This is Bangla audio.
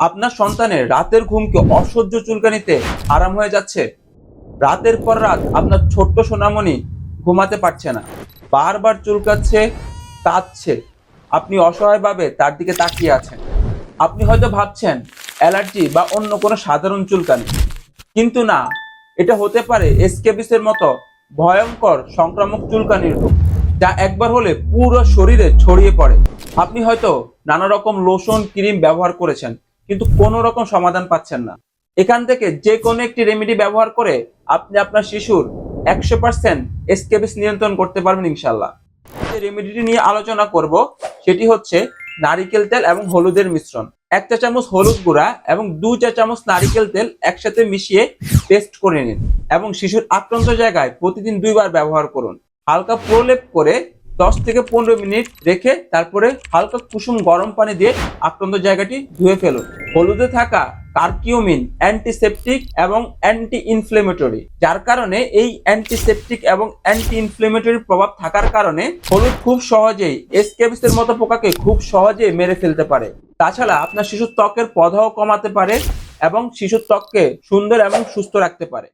আপনার সন্তানের রাতের ঘুমকে অসহ্য চুলকানিতে আরাম হয়ে যাচ্ছে। রাতের পর রাত আপনার ছোট্ট সোনামণি ঘুমাতে পারছে না। বারবার চুলকাচ্ছে, কাঁদছে। আপনি অসহায়ভাবে তার দিকে তাকিয়ে আছেন। আপনি হয়তো ভাবছেন, অ্যালার্জি বা অন্য কোনো সাধারণ চুলকানি। কিন্তু না, এটা হতে পারে এসকেবিসের মতো ভয়ঙ্কর সংক্রামক চুলকানির রোগ, যা একবার হলে পুরো শরীরে ছড়িয়ে পড়ে। আপনি হয়তো নানা রকম লোশন, ক্রিম ব্যবহার করেছেন। কিন্তু কোনো রকম সমাধান পাচ্ছেন না। এখান থেকে যে কোনো একটি রেমেডি ব্যবহার করে আপনি আপনার শিশুর একশো পার্সেন্ট এসকেবিস নিয়ন্ত্রণ করতে পারবেন ইনশাল্লাহ যে রেমেডিটি নিয়ে আলোচনা করব, সেটি হচ্ছে নারিকেল তেল এবং হলুদের মিশ্রণ। এক চা চামচ হলুদ গুঁড়া এবং দু চা চামচ নারিকেল তেল একসাথে মিশিয়ে পেস্ট করে নিন এবং শিশুর আক্রান্ত জায়গায় প্রতিদিন দুইবার ব্যবহার করুন। হালকা প্রলেপ করে দশ থেকে পনেরো মিনিট রেখে তারপরে হালকা কুসুম গরম পানি দিয়ে আক্রান্ত জায়গাটি ধুয়ে ফেলুন। হলুদে থাকা কার্কিউমিন অ্যান্টিসেপটিক এবং অ্যান্টি ইনফ্লেমেটরি যার কারণে এই অ্যান্টিসেপটিক এবং অ্যান্টি ইনফ্লেমেটরি প্রভাব থাকার কারণে হলুদ খুব সহজেই এসকেবিসের মতো পোকাকে খুব সহজে মেরে ফেলতে পারে। তাছাড়া আপনার শিশুর ত্বকের পধাও কমাতে পারে এবং শিশুর ত্বককে সুন্দর এবং সুস্থ রাখতে পারে।